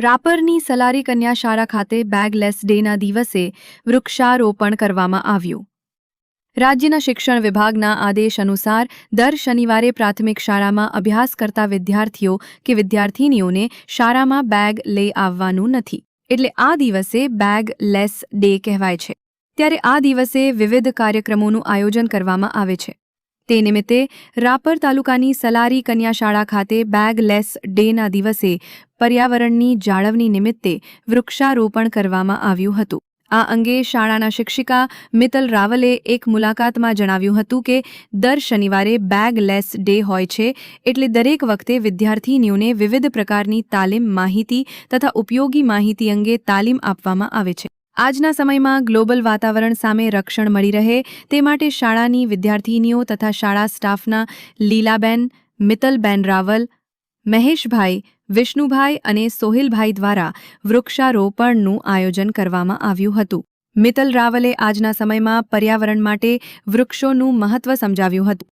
રાપરની સલારી કન્યા શાળા ખાતે બેગલેસ ડેના દિવસે વૃક્ષારોપણ કરવામાં આવ્યું. રાજ્યના શિક્ષણ વિભાગના આદેશ અનુસાર દર શનિવારે પ્રાથમિક શાળામાં અભ્યાસ કરતા વિદ્યાર્થીઓ કે વિદ્યાર્થિનીઓને શાળામાં બેગ લઈ આવવાનું નથી. એટલે આ દિવસે બેગ લેસ ડે કહેવાય છે. ત્યારે આ દિવસે વિવિધ કાર્યક્રમોનું આયોજન કરવામાં આવે છે. તે નિમિત્તે રાપર તાલુકાની સલારી કન્યા શાળા ખાતે બેગ લેસ ડેના દિવસે પર્યાવરણની જાળવણી નિમિત્તે વૃક્ષારોપણ કરવામાં આવ્યું હતું. આ અંગે શાળાના શિક્ષિકા મિતલ રાવલે એક મુલાકાતમાં જણાવ્યું હતું કે, દર શનિવારે બેગ લેસ ડે હોય છે એટલે દરેક વખતે વિદ્યાર્થીનીઓને વિવિધ પ્રકારની તાલીમ માહિતી તથા ઉપયોગી માહિતી અંગે તાલીમ આપવામાં આવે છે. આજના સમયમાં ગ્લોબલ વાતાવરણ સામે રક્ષણ મળી રહે તે માટે શાળાની વિદ્યાર્થીનીઓ તથા શાળા સ્ટાફના લીલાબેન મિતલબેન રાવલ, મહેશભાઈ, વિષ્ણુભાઈ અને સોહિલભાઈ દ્વારા વૃક્ષારોપણનું આયોજન કરવામાં આવ્યું હતું. મિતલ રાવલે આજના સમયમાં પર્યાવરણ માટે વૃક્ષોનું મહત્વ સમજાવ્યું હતું.